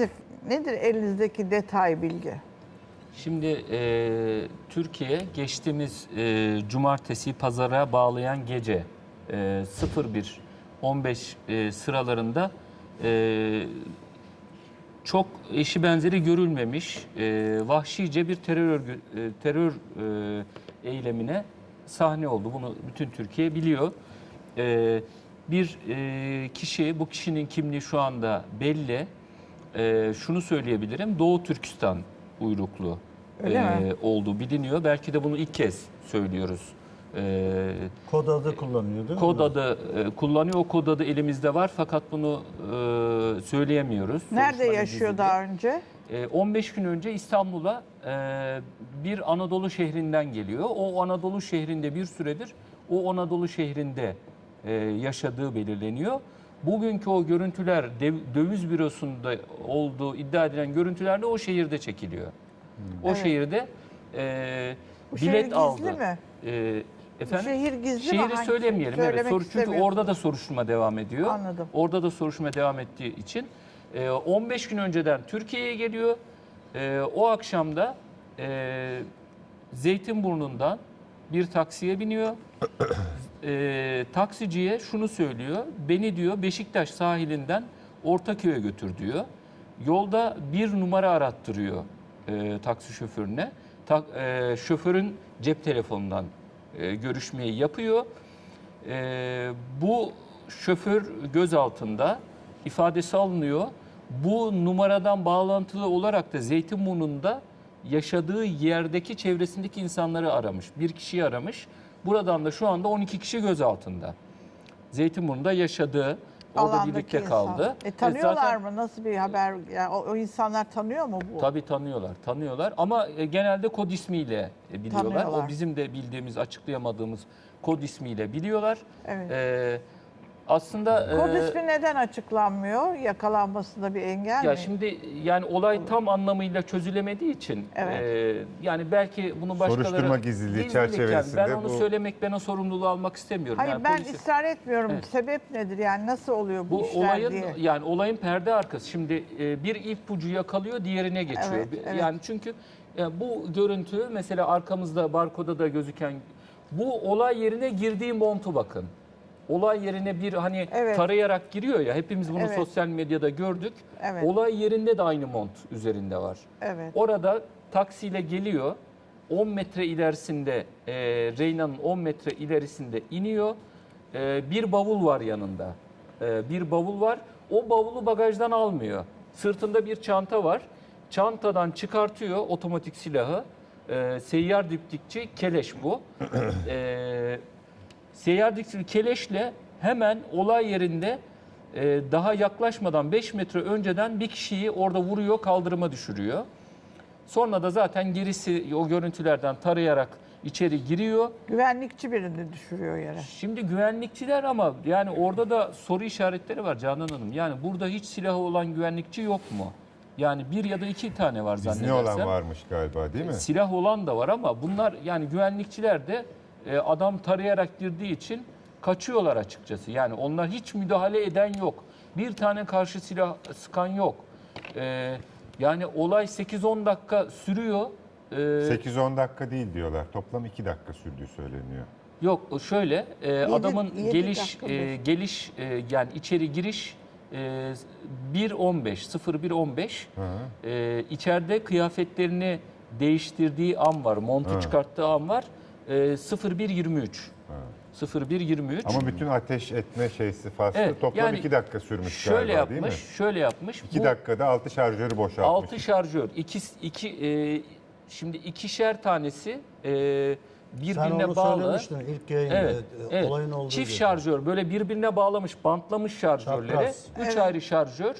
Nedir, nedir elinizdeki detay bilgi? Şimdi e, Türkiye geçtiğimiz e, cumartesi pazara bağlayan gece e, 01.15 e, sıralarında e, çok eşi benzeri görülmemiş e, vahşice bir terör e, terör e, eylemine sahne oldu. Bunu bütün Türkiye biliyor. E, bir e, kişi, bu kişinin kimliği şu anda belli. E, şunu söyleyebilirim, Doğu Türkistan uyruklu Öyle e, mi? olduğu biliniyor. Belki de bunu ilk kez söylüyoruz. E, Kod adı kullanıyor değil mi? kod adı e, kullanıyor. O kod adı elimizde var fakat bunu e, söyleyemiyoruz. Nerede Soruşturma yaşıyor daha önce? E, 15 gün önce İstanbul'a e, bir Anadolu şehrinden geliyor. O Anadolu şehrinde bir süredir o Anadolu şehrinde e, yaşadığı belirleniyor. Bugünkü o görüntüler dev- döviz bürosunda olduğu iddia edilen görüntüler de o şehirde çekiliyor. O Evet. şehirde e, Bu şehir bilet gizli aldı. mi? E, efendim? şehir gizli mi? Şehri Hangisi? söylemeyelim. Evet, soru, çünkü orada da soruşturma devam ediyor. Anladım. Orada da soruşturma devam ettiği için e, 15 gün önceden Türkiye'ye geliyor. E, o akşam da e, Zeytinburnu'ndan bir taksiye biniyor. E, taksiciye şunu söylüyor. Beni diyor Beşiktaş sahilinden Ortaköy'e götür diyor. Yolda bir numara arattırıyor e, taksi şoförüne. Ta, e, şoförün cep telefonundan e, görüşmeyi yapıyor. E, bu şoför gözaltında ifadesi alınıyor. Bu numaradan bağlantılı olarak da Zeytinburnu'nda yaşadığı yerdeki çevresindeki insanları aramış. Bir kişiyi aramış. Buradan da şu anda 12 kişi gözaltında. Zeytinburnu'nda yaşadığı, orada Alandaki birlikte insan. kaldı. E, tanıyorlar zaten- mı? Nasıl bir haber? Yani o, o insanlar tanıyor mu bu? Tabii tanıyorlar, tanıyorlar ama e, genelde kod ismiyle e, biliyorlar. Tanıyorlar. O bizim de bildiğimiz, açıklayamadığımız kod ismiyle biliyorlar. Evet. E, aslında Kod e, ismi neden açıklanmıyor? Yakalanmasında bir engel ya mi? şimdi yani olay tam anlamıyla çözülemediği için Evet. e, yani belki bunu başkaları Soruşturma gizliliği Gizlilik yani. çerçevesinde ben onu bu- söylemek ben o sorumluluğu almak istemiyorum. Hayır yani ben polisi- ısrar etmiyorum. Evet. Sebep nedir? Yani nasıl oluyor bu, Bu işler olayın diye? yani olayın perde arkası. Şimdi e, bir ipucu yakalıyor, diğerine geçiyor. Evet, Bir- evet. Yani çünkü e, bu görüntü mesela arkamızda barkoda da gözüken bu olay yerine girdiği montu bakın. Olay yerine bir hani Evet. tarayarak giriyor ya hepimiz bunu Evet. sosyal medyada gördük. Evet. Olay yerinde de aynı mont üzerinde var. Evet. Orada taksiyle geliyor. 10 metre ilerisinde e, Reyna'nın 10 metre ilerisinde iniyor. E, bir bavul var yanında. E, bir bavul var. O bavulu bagajdan almıyor. Sırtında bir çanta var. Çantadan çıkartıyor otomatik silahı. E, seyyar diptikçi keleş bu. E, seyyar keleşle hemen olay yerinde e, daha yaklaşmadan 5 metre önceden bir kişiyi orada vuruyor, kaldırıma düşürüyor. Sonra da zaten gerisi o görüntülerden tarayarak içeri giriyor. Güvenlikçi birini düşürüyor yere. Şimdi güvenlikçiler ama yani orada da soru işaretleri var Canan Hanım. Yani burada hiç silahı olan güvenlikçi yok mu? Yani bir ya da iki tane var zannedersem. olan varmış galiba değil mi? Silah olan da var ama bunlar yani güvenlikçiler de e, adam tarayarak girdiği için kaçıyorlar açıkçası. Yani onlar hiç müdahale eden yok. Bir tane karşı silah sıkan yok. E, yani olay 8-10 dakika sürüyor. E, 8-10 dakika değil diyorlar. Toplam 2 dakika sürdüğü söyleniyor. Yok şöyle e, adamın yedi geliş e, geliş e, yani içeri giriş e, 1.15 01.15 Hı hı. e, içeride kıyafetlerini değiştirdiği an var. Montu Ha. çıkarttığı an var. E, 01.23 01.23 Ama bütün ateş etme şeysi faslı Evet, toplam yani 2 dakika sürmüş şöyle galiba değil mi? yapmış, şöyle yapmış. 2 Bu dakikada 6 şarjörü boşaltmış. 6 şarjör, iki, iki e, şimdi ikişer tanesi e, Sen birbirine onu bağlı. söylemiştin ilk yayında. Evet, e, evet. Olayın olduğu Çift gece. şarjör böyle birbirine bağlamış, bantlamış şarjörleri. Çapraz. Üç Evet. ayrı şarjör,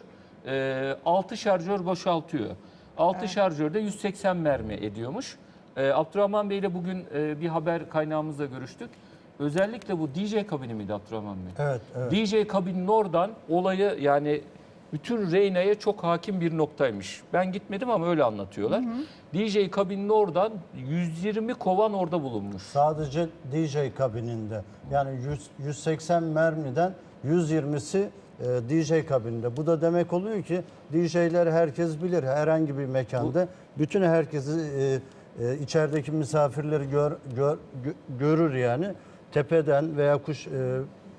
e, altı şarjör boşaltıyor. Altı şarjörde 180 mermi ediyormuş. E, Abdurrahman Bey ile bugün e, bir haber kaynağımızla görüştük. Özellikle bu DJ kabini miydi Abdurrahman Bey? Evet, evet. DJ kabinin oradan olayı yani bütün Reyna'ya çok hakim bir noktaymış. Ben gitmedim ama öyle anlatıyorlar. DJ kabinin oradan 120 kovan orada bulunmuş. Sadece DJ kabininde. Yani 100, 180 mermiden 120'si e, DJ kabininde. Bu da demek oluyor ki DJ'ler herkes bilir herhangi bir mekanda. Bütün herkesi e, e, içerideki misafirleri gör, gör- gö- görür yani. Tepeden veya kuş e,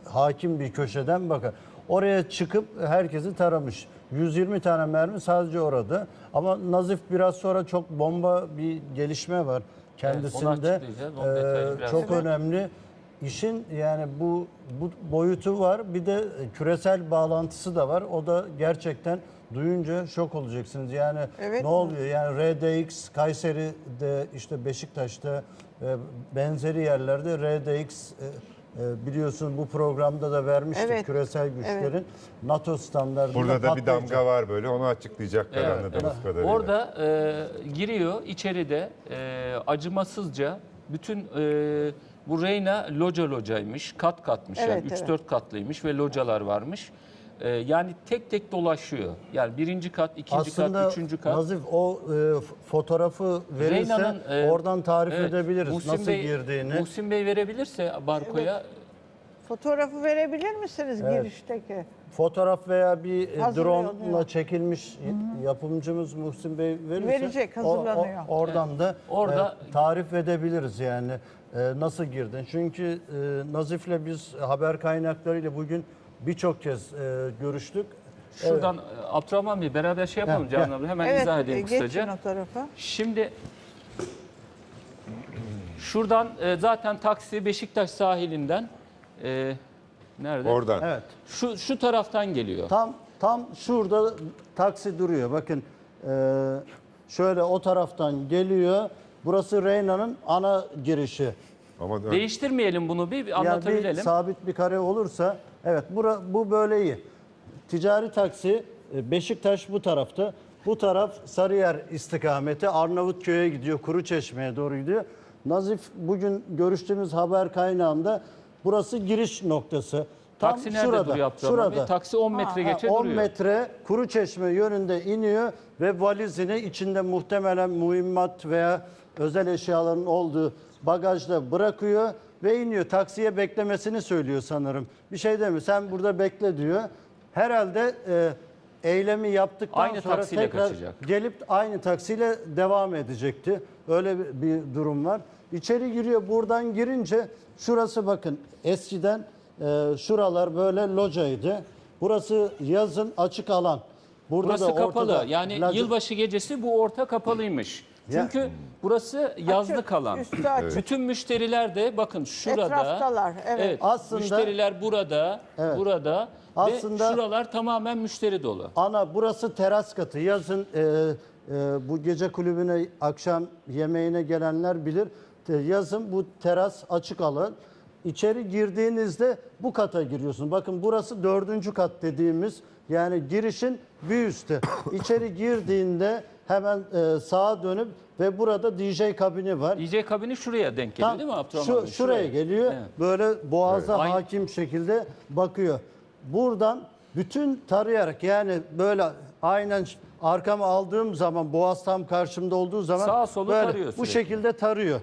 hakim bir köşeden bakar. Oraya çıkıp herkesi taramış. 120 tane mermi sadece orada. Ama Nazif biraz sonra çok bomba bir gelişme var kendisinde. açıklayacağız. Detayını Ee, biraz çok sonra. önemli. İşin yani bu bu boyutu var. Bir de küresel bağlantısı da var. O da gerçekten duyunca şok olacaksınız. Yani Evet. ne oluyor? Yani RDX Kayseri'de işte Beşiktaş'ta e, benzeri yerlerde RDX e, e, biliyorsun bu programda da vermiştik Evet. küresel güçlerin NATO standartında Burada da bir patlayacak. damga var böyle onu açıklayacaklar Evet, anladığımız kadarıyla. Orada e, giriyor içeride e, acımasızca bütün e, bu Reyna loca locaymış, kat katmış yani Evet, 3-4 evet. katlıymış ve localar varmış. E, yani tek tek dolaşıyor. Yani birinci kat, ikinci Aslında kat, üçüncü kat. Nazif o e, fotoğrafı verirse Reyna'nın, e, oradan tarif evet, edebiliriz Muhsin nasıl Bey, girdiğini. Muhsin Bey verebilirse Barko'ya Fotoğrafı verebilir misiniz girişteki? Fotoğraf veya bir e, Hazırlıyor, drone ile çekilmiş yapımcımız Muhsin Bey verirse Verecek, o- o- hazırlanıyor. oradan da Orada- e, tarif edebiliriz yani e, nasıl girdin. Çünkü e, Nazif'le biz haber kaynaklarıyla bugün birçok kez e, görüştük. şuradan e, Abdurrahman Bey beraber şey yapalım Heh, Canan abla hemen evet, izah e, edeyim geçin kısaca. o tarafa. Şimdi şuradan e, zaten taksi Beşiktaş sahilinden e, nerede? Oradan. Evet. Şu şu taraftan geliyor. Tam tam şurada taksi duruyor. Bakın e, şöyle o taraftan geliyor. Burası Reyna'nın ana girişi. Ama Değiştirmeyelim bunu bir, bir Yani bir anlatabilelim. sabit bir kare olursa evet bura, bu böyle iyi. Ticari taksi e, Beşiktaş bu tarafta. Bu taraf Sarıyer istikameti Arnavutköy'e gidiyor. Kuruçeşme'ye doğru gidiyor. Nazif bugün görüştüğümüz haber kaynağında burası giriş noktası. Tam Taksi nerede şurada, duruyor Abdurrahman Bey? şurada. Taksi 10 metre Ha, geçe 10 duruyor. metre Kuruçeşme yönünde iniyor ve valizini içinde muhtemelen mühimmat veya özel eşyaların olduğu bagajda bırakıyor ve iniyor. Taksiye beklemesini söylüyor sanırım. Bir şey demiyor. Sen burada bekle diyor. Herhalde e, eylemi yaptıktan Aynı sonra taksiyle tekrar kaçacak. gelip aynı taksiyle devam edecekti. Öyle bir- bir durum var. İçeri giriyor. Buradan girince şurası bakın eskiden e, şuralar böyle locaydı. Burası yazın açık alan. Burada Burası da kapalı. ortada Yani lazer- yılbaşı gecesi bu orta kapalıymış. Ya- Çünkü burası yazlık alan. üstü açık. Bütün müşteriler de bakın şurada. Etraftalar, evet. Aslında- müşteriler burada, Evet. burada Aslında- ve şuralar tamamen müşteri dolu. Ana burası teras katı. Yazın e, e, bu gece kulübüne akşam yemeğine gelenler bilir. Yazın bu teras açık alan. İçeri girdiğinizde bu kata giriyorsun. Bakın burası dördüncü kat dediğimiz yani girişin bir üstü. İçeri girdiğinde hemen e, sağa dönüp ve burada DJ kabini var. DJ kabini şuraya denk geliyor Tam değil mi Abdurrahman şu, Bey? şuraya geliyor. Evet. Böyle boğaza Aynı- hakim şekilde bakıyor. Buradan bütün tarayarak yani böyle aynen arkamı aldığım zaman boğaz tam karşımda olduğu zaman Sağa solu böyle tarıyor bu sürekli. şekilde tarıyor.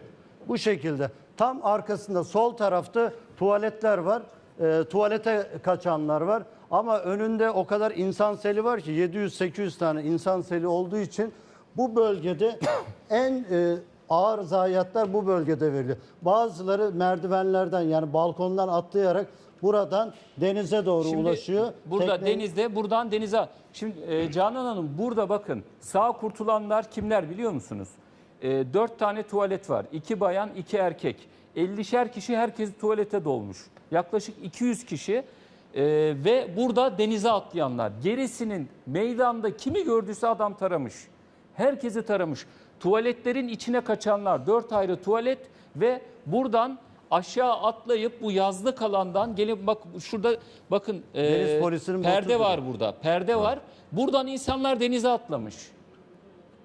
Bu şekilde. Tam arkasında sol tarafta tuvaletler var. Ee, tuvalete kaçanlar var. Ama önünde o kadar insan seli var ki 700-800 tane insan seli olduğu için bu bölgede en e, ağır zayiatlar bu bölgede veriliyor. Bazıları merdivenlerden yani balkondan atlayarak buradan denize doğru Şimdi ulaşıyor. Burada Tekne- denizde, buradan denize. Şimdi e, Canan Hanım burada bakın sağ kurtulanlar kimler biliyor musunuz? E, dört tane tuvalet var. iki bayan, iki erkek. 50'şer kişi herkes tuvalete dolmuş. Yaklaşık 200 kişi e, ve burada denize atlayanlar. Gerisinin meydanda kimi gördüyse adam taramış. Herkesi taramış. Tuvaletlerin içine kaçanlar, dört ayrı tuvalet ve buradan aşağı atlayıp bu yazlık alandan gelip bak şurada bakın e, perde var burada. Perde var. Buradan insanlar denize atlamış.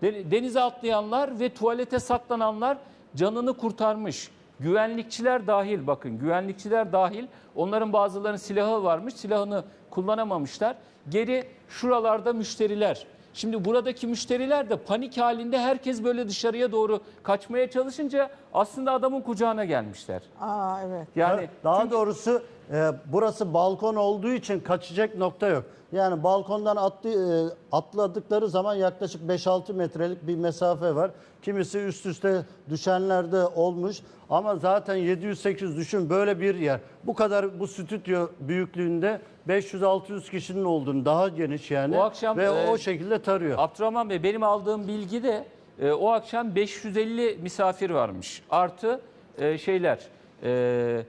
De- Denize atlayanlar ve tuvalete saklananlar canını kurtarmış. Güvenlikçiler dahil bakın güvenlikçiler dahil onların bazılarının silahı varmış silahını kullanamamışlar. Geri şuralarda müşteriler Şimdi buradaki müşteriler de panik halinde herkes böyle dışarıya doğru kaçmaya çalışınca aslında adamın kucağına gelmişler. Aa evet. Yani Daha çünkü- doğrusu e, burası balkon olduğu için kaçacak nokta yok. Yani balkondan atlı, e, atladıkları zaman yaklaşık 5-6 metrelik bir mesafe var. Kimisi üst üste düşenler de olmuş. Ama zaten 700-800 düşün böyle bir yer. Bu kadar bu stüdyo büyüklüğünde 500-600 kişinin olduğunu daha geniş yani. O akşam, Ve e, o şekilde tarıyor. Abdurrahman Bey benim aldığım bilgi de e, o akşam 550 misafir varmış. Artı e, şeyler e,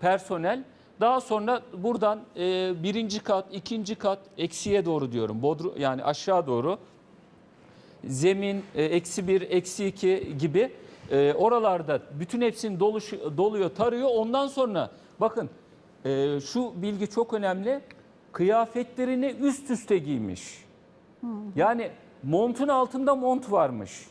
personel. Daha sonra buradan e, birinci kat, ikinci kat eksiye doğru diyorum. Bodru, yani aşağı doğru zemin e, eksi bir, eksi iki gibi e, oralarda bütün hepsini doluş, doluyor, tarıyor. Ondan sonra bakın e, şu bilgi çok önemli. Kıyafetlerini üst üste giymiş. Yani montun altında mont varmış.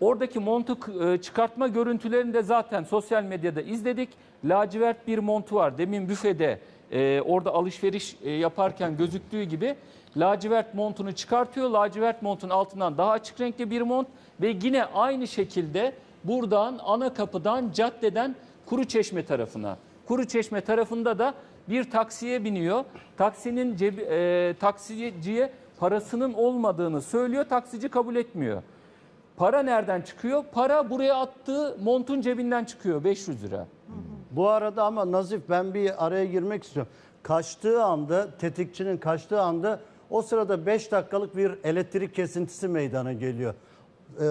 Oradaki montu e, çıkartma görüntülerini de zaten sosyal medyada izledik. Lacivert bir montu var. Demin büfede e, orada alışveriş e, yaparken gözüktüğü gibi lacivert montunu çıkartıyor. Lacivert montun altından daha açık renkli bir mont ve yine aynı şekilde buradan ana kapıdan caddeden Kuru Çeşme tarafına. Kuru Çeşme tarafında da bir taksiye biniyor. Taksinin cebi, e, taksiciye parasının olmadığını söylüyor. Taksici kabul etmiyor. Para nereden çıkıyor? Para buraya attığı montun cebinden çıkıyor 500 lira. Bu arada ama Nazif ben bir araya girmek istiyorum. Kaçtığı anda, tetikçinin kaçtığı anda o sırada 5 dakikalık bir elektrik kesintisi meydana geliyor. Ee,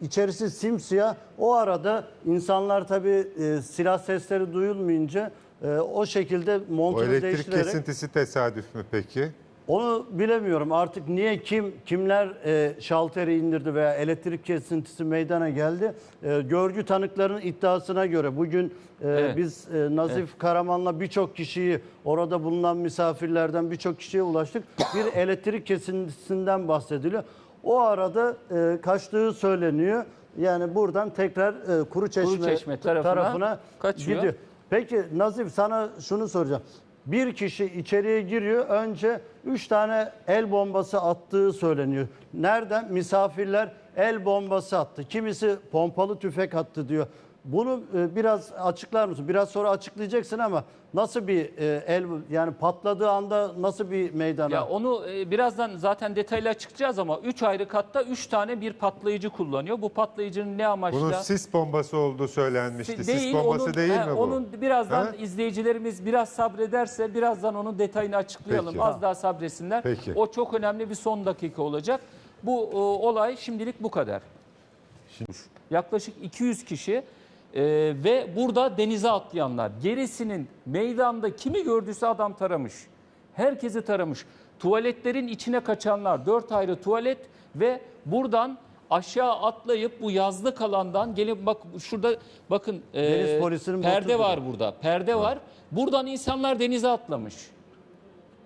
içerisi simsiyah. O arada insanlar tabii e, silah sesleri duyulmayınca e, o şekilde O montunu elektrik değiştirerek... kesintisi tesadüf mü peki? Onu bilemiyorum artık niye kim kimler e, şalteri indirdi veya elektrik kesintisi meydana geldi. E, görgü tanıklarının iddiasına göre bugün e, Evet. biz e, Nazif Karaman'la birçok kişiyi orada bulunan misafirlerden birçok kişiye ulaştık. Bir elektrik kesintisinden bahsediliyor. O arada e, kaçtığı söyleniyor. Yani buradan tekrar e, Kuruçeşme, Kuruçeşme tarafına tarafına kaçıyor. gidiyor. Peki Nazif sana şunu soracağım. Bir kişi içeriye giriyor. Önce 3 tane el bombası attığı söyleniyor. Nereden? Misafirler el bombası attı. Kimisi pompalı tüfek attı diyor. Bunu e, biraz açıklar mısın? Biraz sonra açıklayacaksın ama nasıl bir e, el yani patladığı anda nasıl bir meydana? Ya onu e, birazdan zaten detaylı açıklayacağız ama 3 ayrı katta 3 tane bir patlayıcı kullanıyor. Bu patlayıcının ne amaçla? Bunun sis bombası olduğu söylenmişti. sis değil, bombası onun, değil he, mi bu? Onun birazdan Ha? izleyicilerimiz biraz sabrederse birazdan onun detayını açıklayalım. Peki. Az daha sabretsinler. Peki. O çok önemli bir son dakika olacak. Bu o, olay şimdilik bu kadar. Yaklaşık 200 kişi e, ve burada denize atlayanlar. Gerisinin meydanda kimi gördüyse adam taramış. Herkesi taramış. Tuvaletlerin içine kaçanlar, dört ayrı tuvalet ve buradan aşağı atlayıp bu yazlık alandan gelip bak şurada bakın e, perde var burada. Perde var. Buradan insanlar denize atlamış.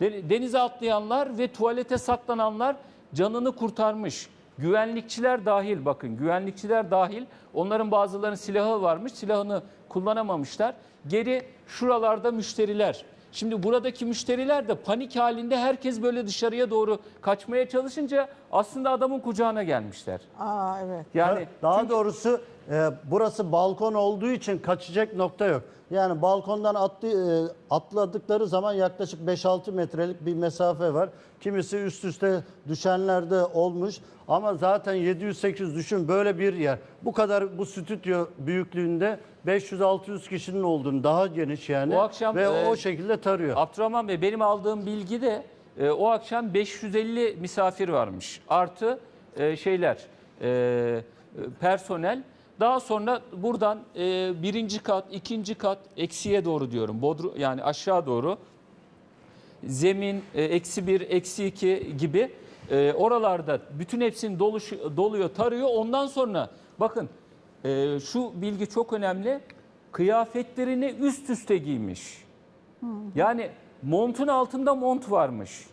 De- Denize atlayanlar ve tuvalete saklananlar canını kurtarmış. Güvenlikçiler dahil bakın güvenlikçiler dahil onların bazılarının silahı varmış silahını kullanamamışlar. Geri şuralarda müşteriler. Şimdi buradaki müşteriler de panik halinde herkes böyle dışarıya doğru kaçmaya çalışınca aslında adamın kucağına gelmişler. Aa evet. Yani Daha çünkü- doğrusu e, burası balkon olduğu için kaçacak nokta yok. Yani balkondan atlı, e, atladıkları zaman yaklaşık 5-6 metrelik bir mesafe var. Kimisi üst üste düşenler de olmuş. Ama zaten 700-800 düşün böyle bir yer. Bu kadar bu stüdyo büyüklüğünde 500-600 kişinin olduğunu daha geniş yani. O akşam, Ve e, o şekilde tarıyor. Abdurrahman Bey benim aldığım bilgi de e, o akşam 550 misafir varmış. Artı e, şeyler e, personel. Daha sonra buradan e, birinci kat, ikinci kat eksiye doğru diyorum. Bodru, yani aşağı doğru zemin e, eksi bir, eksi iki gibi e, oralarda bütün hepsini doluş, doluyor, tarıyor. Ondan sonra bakın e, şu bilgi çok önemli. Kıyafetlerini üst üste giymiş. Yani montun altında mont varmış.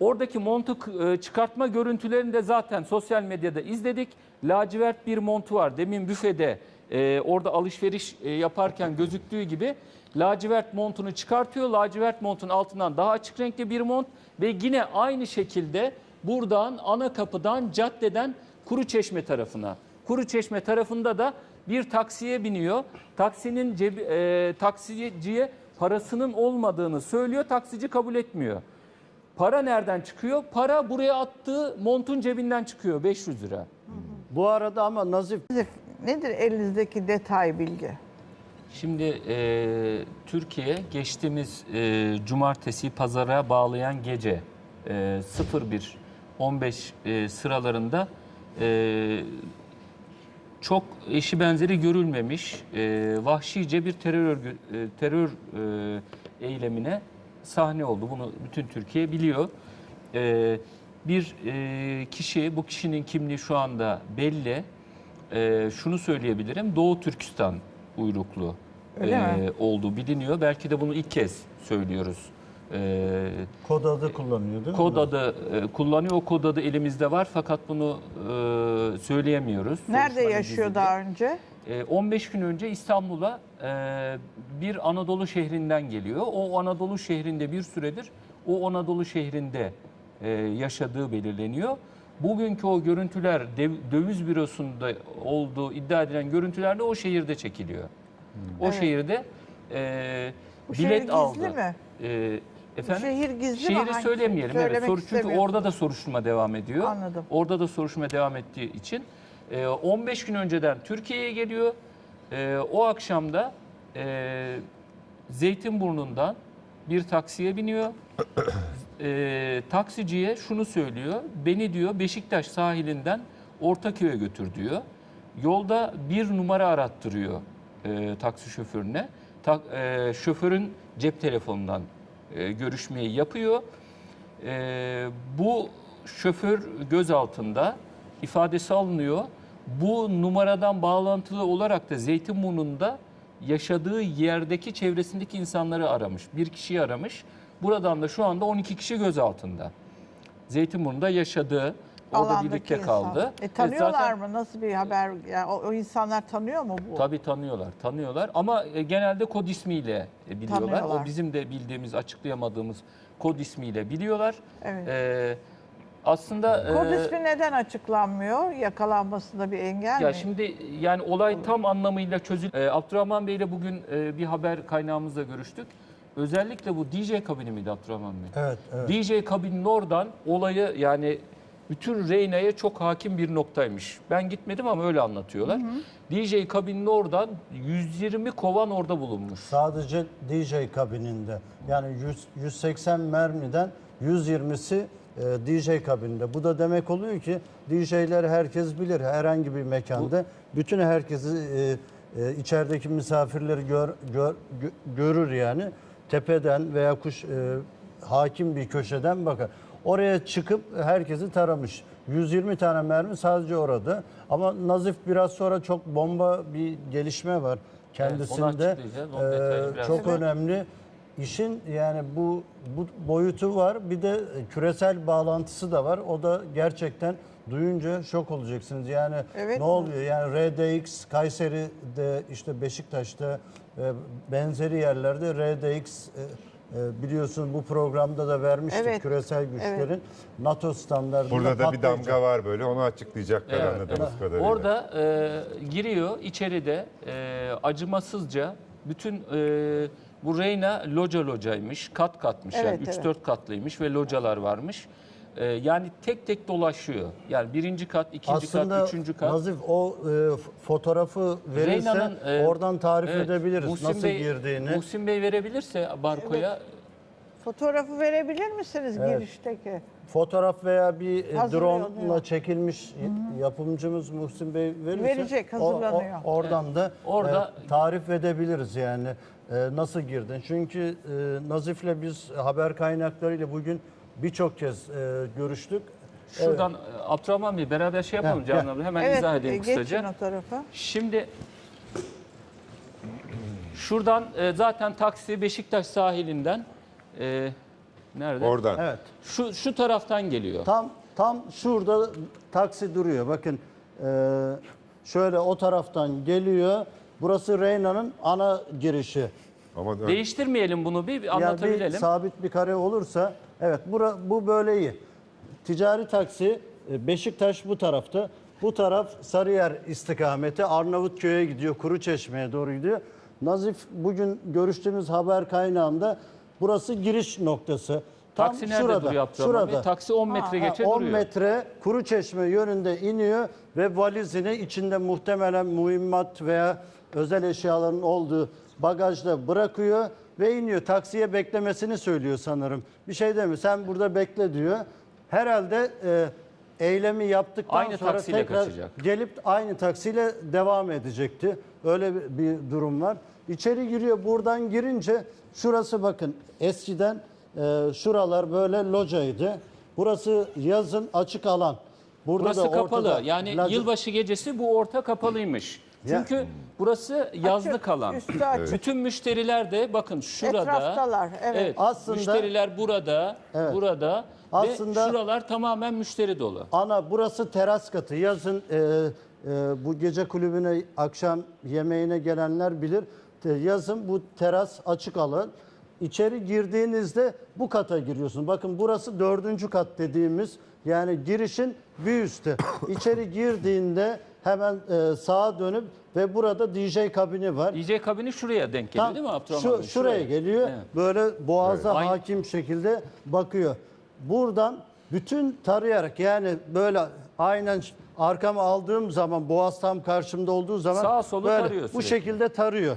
Oradaki montu e, çıkartma görüntülerini de zaten sosyal medyada izledik. Lacivert bir montu var. Demin büfede e, orada alışveriş e, yaparken gözüktüğü gibi lacivert montunu çıkartıyor. Lacivert montun altından daha açık renkli bir mont ve yine aynı şekilde buradan ana kapıdan caddeden Kuruçeşme tarafına. Kuruçeşme tarafında da bir taksiye biniyor. Taksinin cebi, e, taksiciye parasının olmadığını söylüyor. Taksici kabul etmiyor. Para nereden çıkıyor? Para buraya attığı montun cebinden çıkıyor 500 lira. Bu arada ama Nazif Nedir elinizdeki detay bilgi? Şimdi e, Türkiye geçtiğimiz e, cumartesi pazara bağlayan gece e, 01.15 e, sıralarında e, çok eşi benzeri görülmemiş e, vahşice bir terör örgü- e, terör e, eylemine sahne oldu. Bunu bütün Türkiye biliyor. E, bir e, kişi, bu kişinin kimliği şu anda belli. E, şunu söyleyebilirim, Doğu Türkistan uyruklu Öyle e, mi? olduğu biliniyor. Belki de bunu ilk kez söylüyoruz. E, kod adı kullanıyor değil mi? kod adı e, kullanıyor. O kod adı elimizde var fakat bunu e, söyleyemiyoruz. Nerede Soruşturma yaşıyor daha önce? e, 15 gün önce İstanbul'a e, bir Anadolu şehrinden geliyor. O Anadolu şehrinde bir süredir o Anadolu şehrinde e, yaşadığı belirleniyor. Bugünkü o görüntüler dev- döviz bürosunda olduğu iddia edilen görüntülerde o şehirde çekiliyor. O Evet. şehirde e, Bu bilet şehir aldı. mi? E, efendim? şehir gizli mi? Şehri söylemeyelim. Evet, soru, çünkü orada da soruşturma devam ediyor. Anladım. Orada da soruşturma devam ettiği için e, 15 gün önceden Türkiye'ye geliyor. E, o akşam da e, Zeytinburnu'ndan bir taksiye biniyor. E, taksiciye şunu söylüyor. Beni diyor Beşiktaş sahilinden Ortaköy'e götür diyor. Yolda bir numara arattırıyor e, taksi şoförüne. Ta, e, şoförün cep telefonundan e, görüşmeyi yapıyor. E, bu şoför gözaltında ifadesi alınıyor. Bu numaradan bağlantılı olarak da Zeytinburnu'nda yaşadığı yerdeki çevresindeki insanları aramış. Bir kişiyi aramış. Buradan da şu anda 12 kişi gözaltında. Zeytinburnu'nda yaşadığı, orada birlikte insan. kaldı. E, Ve tanıyorlar zaten- mı? Nasıl bir haber? Yani o, o insanlar tanıyor mu bu? Tabii tanıyorlar, tanıyorlar ama e, genelde kod ismiyle e, biliyorlar. Tanıyorlar. O bizim de bildiğimiz, açıklayamadığımız kod ismiyle biliyorlar. Evet. E, aslında Kod e, ismi neden açıklanmıyor? Yakalanmasında bir engel ya mi? şimdi yani olay tam anlamıyla çözül. E, Abdurrahman Bey ile bugün e, bir haber kaynağımızla görüştük. Özellikle bu DJ kabini miydi Abdurrahman Bey? Evet, evet. DJ kabinin oradan olayı yani bütün Reyna'ya çok hakim bir noktaymış. Ben gitmedim ama öyle anlatıyorlar. DJ kabinin oradan 120 kovan orada bulunmuş. Sadece DJ kabininde. Yani 100, 180 mermiden 120'si e, DJ kabininde. Bu da demek oluyor ki DJ'ler herkes bilir. Herhangi bir mekanda bütün herkesi e, e, içerideki misafirleri gör, gör, gö- görür yani. Tepeden veya kuş e, hakim bir köşeden bakar. Oraya çıkıp herkesi taramış. 120 tane mermi sadece orada. Ama Nazif biraz sonra çok bomba bir gelişme var kendisinde. Ee, biraz çok önemli. İşin yani bu bu boyutu var. Bir de küresel bağlantısı da var. O da gerçekten duyunca şok olacaksınız. Yani Evet. ne oluyor? Yani RDX Kayseri'de işte Beşiktaş'ta ve benzeri yerlerde RDX e, e, biliyorsun bu programda da vermiştik Evet. küresel güçlerin NATO standartında Burada da bir patlayacak. damga var böyle onu açıklayacaklar Evet. anladığımız kadarıyla. Orada e, giriyor içeride e, acımasızca bütün e, bu Reyna loca locaymış, kat katmış Evet, yani evet. 3-4 katlıymış ve localar varmış. E, yani tek tek dolaşıyor. Yani birinci kat, ikinci Aslında kat, üçüncü kat. Nazif o e, fotoğrafı verirse Reyna'nın, e, oradan tarif evet, edebiliriz Muhsin nasıl Bey, girdiğini. Muhsin Bey verebilirse Barko'ya Fotoğrafı verebilir misiniz Evet. girişteki? Fotoğraf veya bir e, Hazırlıyor, drone'la oluyor. çekilmiş yapımcımız Muhsin Bey verirse Verecek, o- o- hazırlanıyor. oradan da Orada- e, tarif edebiliriz yani e, nasıl girdin. Çünkü e, Nazif'le biz haber kaynaklarıyla bugün birçok kez e, görüştük. şuradan e, Abdurrahman Bey beraber şey yapalım Gel, Canan abla. Hemen evet, izah e, edeyim geçin kısaca. o tarafa. Şimdi şuradan e, zaten taksi Beşiktaş sahilinden e, nerede? Oradan. Evet. Şu şu taraftan geliyor. Tam tam şurada taksi duruyor. Bakın e, şöyle o taraftan geliyor. Burası Reyna'nın ana girişi. Ama Değiştirmeyelim bunu bir, bir Yani bir anlatabilelim. sabit bir kare olursa evet bura, bu böyle iyi. Ticari taksi e, Beşiktaş bu tarafta. Bu taraf Sarıyer istikameti Arnavutköy'e gidiyor, Kuruçeşme'ye doğru gidiyor. Nazif bugün görüştüğümüz haber kaynağında burası giriş noktası. Tam Taksi nerede şurada, duruyor Abdurrahman Bey? şurada. Taksi 10 metre Ha, geçe 10 duruyor. metre kuru çeşme yönünde iniyor ve valizini içinde muhtemelen mühimmat veya özel eşyaların olduğu bagajda bırakıyor ve iniyor. Taksiye beklemesini söylüyor sanırım. Bir şey demiyor. Sen burada bekle diyor. Herhalde e, eylemi yaptıktan Aynı sonra taksiyle tekrar kaçacak. gelip aynı taksiyle devam edecekti. Öyle bir- bir durum var. İçeri giriyor. Buradan girince şurası bakın eskiden e, şuralar böyle locaydı. Burası yazın açık alan. Burada Burası da kapalı. ortada Yani lacı- yılbaşı gecesi bu orta kapalıymış. Çünkü burası yazlık alan. üstü açık. Bütün müşteriler de bakın şurada. Etraftalar, evet. Aslında- müşteriler burada, Evet. burada Aslında- ve şuralar tamamen müşteri dolu. Ana burası teras katı. Yazın e, e, bu gece kulübüne akşam yemeğine gelenler bilir. Te- Yazın bu teras açık alan. İçeri girdiğinizde bu kata giriyorsunuz. Bakın burası dördüncü kat dediğimiz yani girişin bir üstü. İçeri girdiğinde hemen e, sağa dönüp ve burada DJ kabini var. DJ kabini şuraya denk geliyor Tam değil mi Abdurrahman şu, Bey? şuraya geliyor. Evet. Böyle boğaza Aynı- hakim şekilde bakıyor. Buradan bütün tarayarak yani böyle aynen arkama aldığım zaman boğaz tam karşımda olduğu zaman Sağa solu böyle tarıyor bu sürekli. şekilde tarıyor.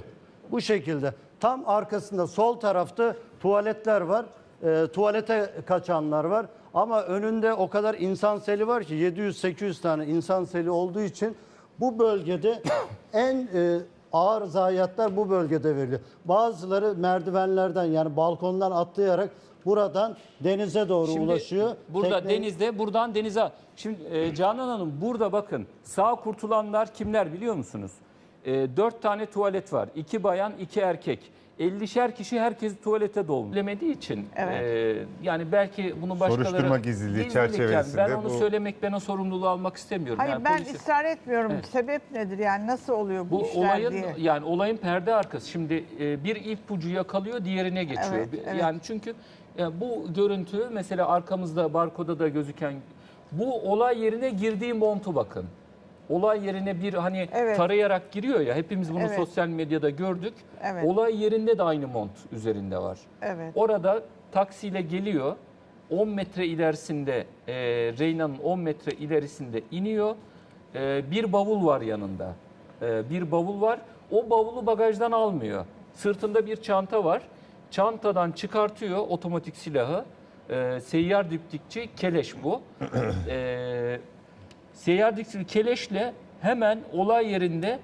Bu şekilde. Tam arkasında sol tarafta tuvaletler var. Ee, tuvalete kaçanlar var. Ama önünde o kadar insan seli var ki 700-800 tane insan seli olduğu için bu bölgede en e, ağır zayiatlar bu bölgede veriliyor. Bazıları merdivenlerden yani balkondan atlayarak buradan denize doğru Şimdi ulaşıyor. Burada Tekne- denizde, buradan denize. Şimdi e, Canan Hanım burada bakın sağ kurtulanlar kimler biliyor musunuz? E, dört tane tuvalet var. iki bayan, iki erkek. 50'şer kişi herkes tuvalete dolmuş. Bilemediği için Evet. e, yani belki bunu başkaları... Soruşturma gizliliği Gizlilik yani. çerçevesinde Ben onu bu- söylemek, ben o sorumluluğu almak istemiyorum. Hayır Yani ben polisi- ısrar etmiyorum. Evet. Sebep nedir yani nasıl oluyor bu, Bu işler olayın diye. yani olayın perde arkası. Şimdi e, bir ipucu yakalıyor, diğerine geçiyor. Evet, Bir- evet. Yani çünkü e, bu görüntü mesela arkamızda barkoda da gözüken bu olay yerine girdiği montu bakın. Olay yerine bir hani Evet. tarayarak giriyor ya hepimiz bunu Evet. sosyal medyada gördük. Evet. Olay yerinde de aynı mont üzerinde var. Evet. Orada taksiyle geliyor. 10 metre ilerisinde e, Reyna'nın 10 metre ilerisinde iniyor. E, bir bavul var yanında. E, bir bavul var. O bavulu bagajdan almıyor. Sırtında bir çanta var. Çantadan çıkartıyor otomatik silahı. E, seyyar diptikçi keleş bu. E, seyyar keleşle hemen olay yerinde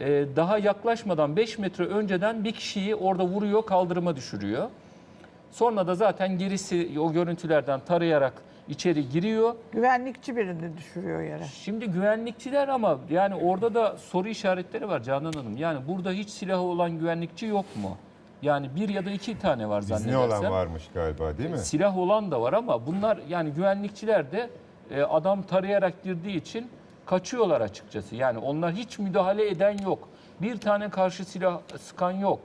e, daha yaklaşmadan 5 metre önceden bir kişiyi orada vuruyor, kaldırıma düşürüyor. Sonra da zaten gerisi o görüntülerden tarayarak içeri giriyor. Güvenlikçi birini düşürüyor yere. Şimdi güvenlikçiler ama yani orada da soru işaretleri var Canan Hanım. Yani burada hiç silahı olan güvenlikçi yok mu? Yani bir ya da iki tane var İzni zannedersem. olan varmış galiba değil mi? Silah olan da var ama bunlar yani güvenlikçiler de e, adam tarayarak girdiği için kaçıyorlar açıkçası. Yani onlar hiç müdahale eden yok. Bir tane karşı silah sıkan yok.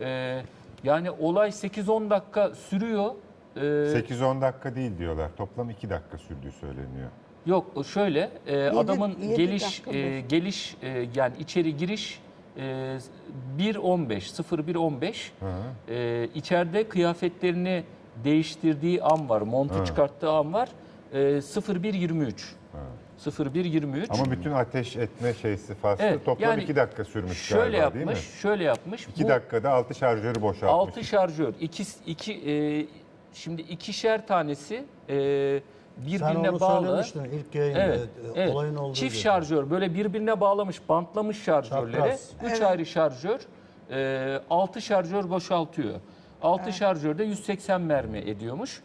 E, yani olay 8-10 dakika sürüyor. E, 8-10 dakika değil diyorlar. Toplam 2 dakika sürdüğü söyleniyor. Yok şöyle e, adamın yedi geliş e, geliş e, yani içeri giriş e, 1.15 01.15 e, içeride kıyafetlerini değiştirdiği an var. Montu çıkarttığı an var. E, 01.23 01.23 Ama bütün ateş etme şeysi faslı Evet, toplam yani 2 dakika sürmüş şöyle galiba değil mi? yapmış, şöyle yapmış. 2 Bu- dakikada 6 şarjörü boşaltmış. 6 şarjör. İki, iki, e, şimdi ikişer tanesi e, Sen birbirine onu bağlı. söylemiştin ilk yayında. Evet, e, evet. Olayın olduğu Çift gibi. şarjör böyle birbirine bağlamış, bantlamış şarjörleri. Çapraz. 3 ayrı şarjör, 6 şarjör boşaltıyor. 6 şarjörde 180 mermi ediyormuş.